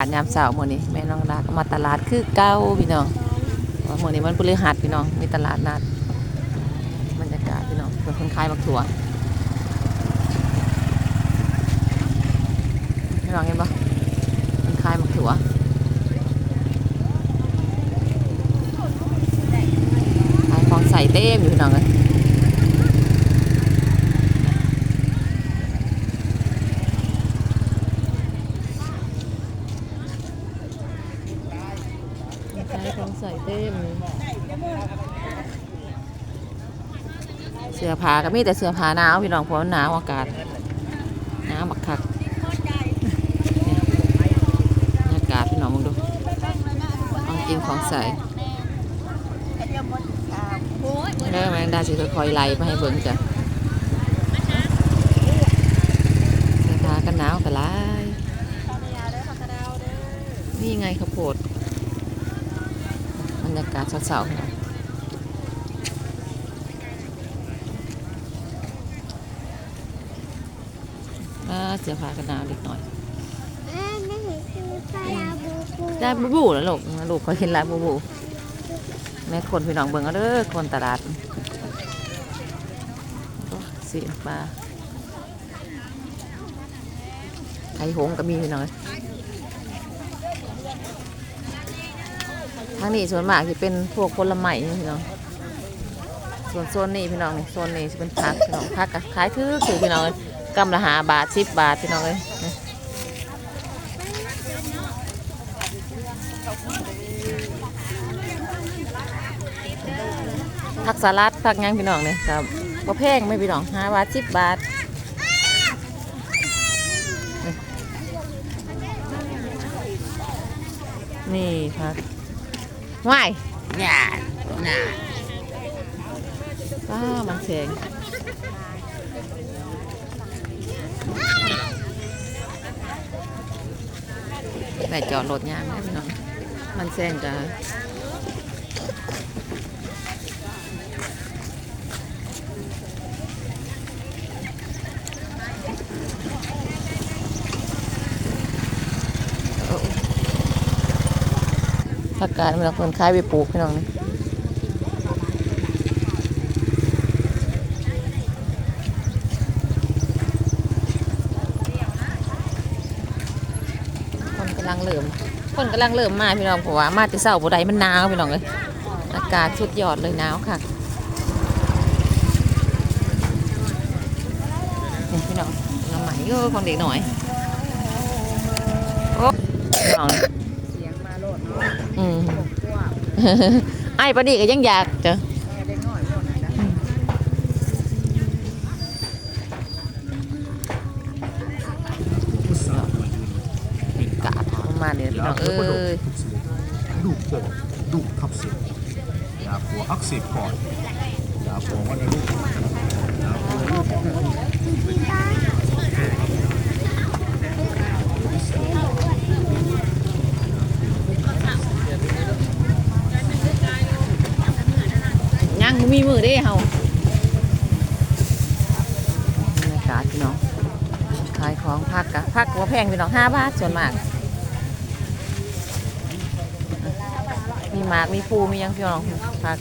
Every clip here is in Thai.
ตลาดยามเช้ามื้อนี้แม่น้องดาก็มาตลาดคือเก่าพี่น้องมื้อนี้มันพฤหัสพี่น้องมีตลาดนัดบรรยากาศพี่น้องเพิ่นคนขายบักถั่วพี่น้องเห็นบ่คนขายบักถั่วขายของใส่เต็มอยู่พี่น้องเอ้ย ใช้ของใส่ เสื้อผ้าก็มีแต่เสื้อผ้าหนาวพี่น้องเพราะมันหนาวอากาศหนาวบักคักอากาศพี่น้องมึงดูของกินของใส่แล้วแมงดาสิค่อยๆไล่มาให้เบิ่งจ้ะเสื้อผ้ากันหนาวกันหลายนี่ไงข้าวโพด รรยากาศเช้าๆค่ะอ่าเสียผ้ากันหนาวเล็กน้อยแม่ไม่เห็นคือปลาบูบูได้บูบูแล้วลูกลูกเขาเห็นแล้วบูบู แม่คนพี่น้องเบิ่งเอาเด้อคนตลาดโอ้สีปลาไข่หงส์ก็มีพี่น้องเอ้ย ทางนี้ส่วนมากจะเป็นพวกผลไม้พี่น้องส่วนโซนนี้พี่น้องนี่โซนนี้จะเป็นผักพี่น้องผักก็ขายถือถือพี่น้องเลยกำละหาบาทสิบบาทพี่น้องเลยผักสลัดผักหยังพี่น้องเนี่ยครับบ่แพงไม่พี่น้องห้าบาทสิบบาทนี่ผัก ว้ายเนี่ยน่ะว้ามันแสงแม่จอดรถยางได้พี่น้อง มันแซงจ้ะโอ้ ผักกาดมันเอาคนคล้ายไปปลูกพี่น้องนี่คนกำลังเริ่มคนกำลังเริ่มมาพี่น้องเพราะว่ามาต่เช้าบ่ได้มันหนาวพี่น้องเลยอากาศสุดยอดเลยหนาวค่ะนี่พี่น้องน้องใหม่เยอะของเด็กหน่อยโอ้น้อง เสียงมาโลดเนาะ อืม ผมกลัว ไอ้ปะนี่ก็ยังอยากเจอแม่ได้น้อยโลดนะกาดประมาณนี้พี่น้องเอ้ยดูกโป่งดูกทับเส้นยาปัวอักเสบปอดยาปัววัณโรคยาปัวโรคปอด ยังบ่มีมือ เด้เฮาบรรยากาศพี่น้องขายของพักกะพักก็บ่แพงพี่น้องห้าบาทส่วนมาก มีหมากมีภูมีหยังพี่น้องพัก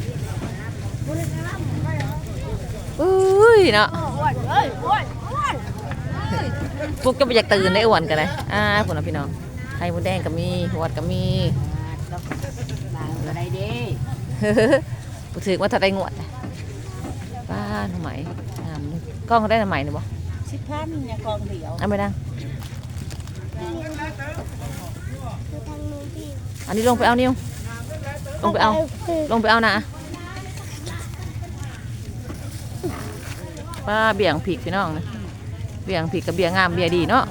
อุ้ยเนาะพวกก็ไปอยากตื่นได้อ้วนกันเลยอ่าพวกน่ะพี่น้องไข่มดแดงก็มีหวดก็มีบางอะไรเด้กูถือว่าถ้าได้งวดนะ ป้าหน่อไหมงามเลยกล้องเขาได้หน่อไหมหรือเปล่าสิบพันเนี่ยกองเดียวเอาไปดังคือทางนู้นพี่อันนี้ลงไปเอานิ้วลงไปเอาคือลงไปเอานะป้าเบี่ยงผีกพี่น้องนะเบี่ยงผีกกับเบี่ยงงามเบี่ยดีเนาะ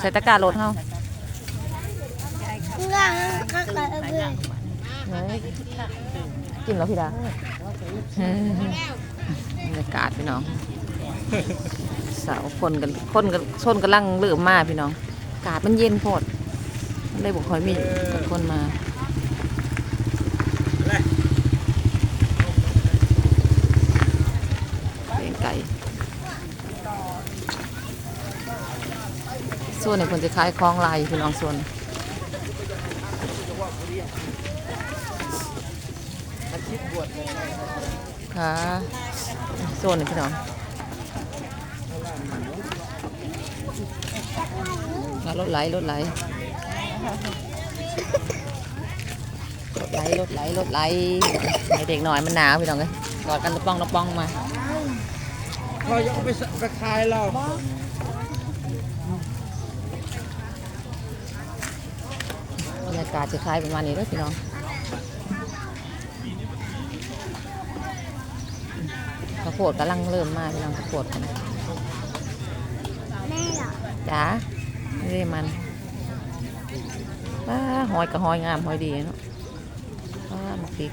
ใส่ตะกร้ารถเฮาเพื่อนก็เกิดเพื่อนเฮ้ย กินแล้วพี่ดาเฮ้ยบรรยากาศพี่น้อง สาวคนกันคนกันชนกำลังเริ่มมาพี่น้องอากาศมันเย็นโพดเลยบอกคอยมีคนมาเป็นไก่ส่วนนี้คนจะขายของลายพี่น้องส่วน ค่ะส่วนนี้พี่น้องอะรถไหลรถไหลรถไหลรถไหลรถไหลให้เด็กหน่อยมันหนาวพี่น้องเลยกอดกันตะป้องตะป้องมาเขาจะเอาไปสไปขายเราบรรยากาศจะคล้ายประมาณนี้เด้อพี่น้องาวโพดกำลังเริ่มมาพี่น้องข้าวโพดกันแม่เหรอจ้าไม่ได้มันป้าหอยกับหอยงามหอยดีเนาะป้าหมักพริก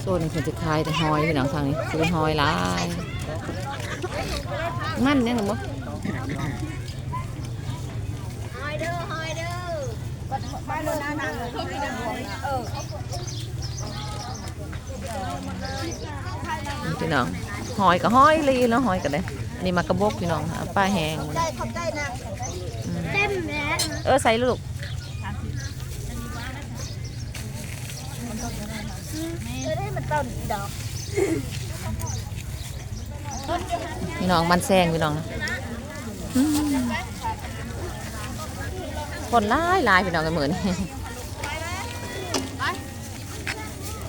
โซนนี้คนจะคลายแต่หอยพี่น้องทางนี้จะเป็นหอยหลายมันเนี่ยหนู บ่พี่น้องหอยกับหอยลีแล้วหอยกันเลยอันนี้มากระบอกพี่น้องอะปลาแห้งเต็มแล้วเออใส่ลูกพี่น้องมันแซงพี่น้องนะอืม คนหลายหลายพี่น้องกันเหมือน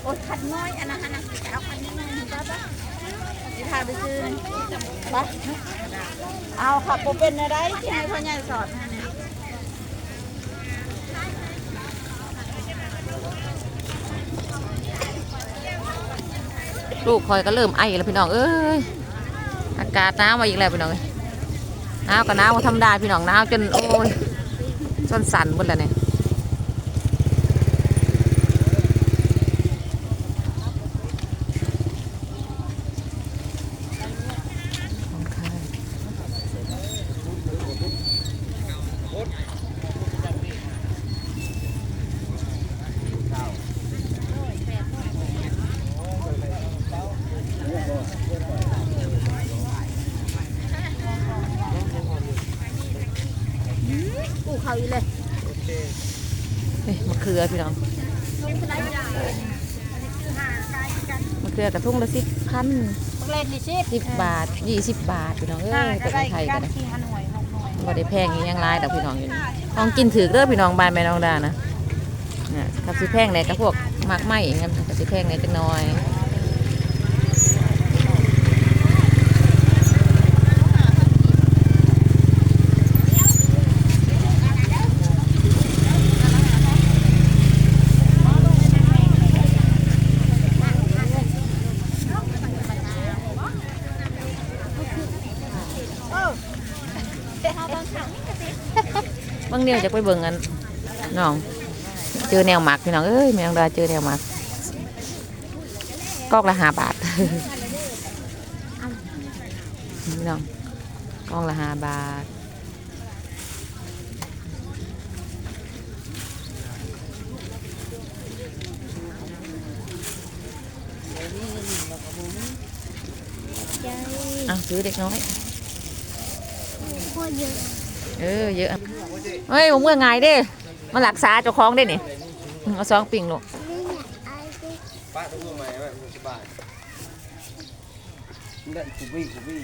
โอ้ยขัดน้อยอันนั้นอันนั้นจะเอาขัดนิดนึงได้ปะที่พาไปซื้อไปเอาค่ะโปเป็นอะไรที่ให้พ่อใหญ่สอนให้เนี่ยลูกคอยก็เริ่มไอแล้วพี่น้องเอ้ยอากาศหนาวมาอีกแล้วพี่น้องเอ้ยหนาวก็หนาวบ่ธรรมดาพี่น้องหนาวจนโอ้ย สั้นๆหมดแล้วเนี่ย เฮ้ยมะเขือพี่น้องมะเขือกระทุ่งละสิบพันเล่นดิชิสิบบาทยี่สิบบาทพี่น้องเอ้ยแต่คนไทยกันนะที่ฮันหน่วยหกหน่วยบ่ได้แพงอีหยังหลายดอกพี่น้องอยู่นี่ของกินถือเด้อพี่น้องบ้านแม่น้องดานะน่ะกับสิแพงไหนก็พวกมากไม้อย่างเงี้ยกับสิแพงไหนจักหน่อยางเดียวจะไปเบิ่งกันน้องเจอแนวหมักพี่น้องเอ้ยแม่น้องดาเจอแนวหมักกอกละห้าบาทพี่น้องกองละห้าบาทใจอะซื้อเด็กน้อยโคตร เออเยอะเฮ้ยผมเมื่อไงเด้มาหลักษาเจ้าของได้นี่เอาซองปิ่งลูกป้าต้องรู้ไหมว่ามันสบายได้กูบี้กูบี้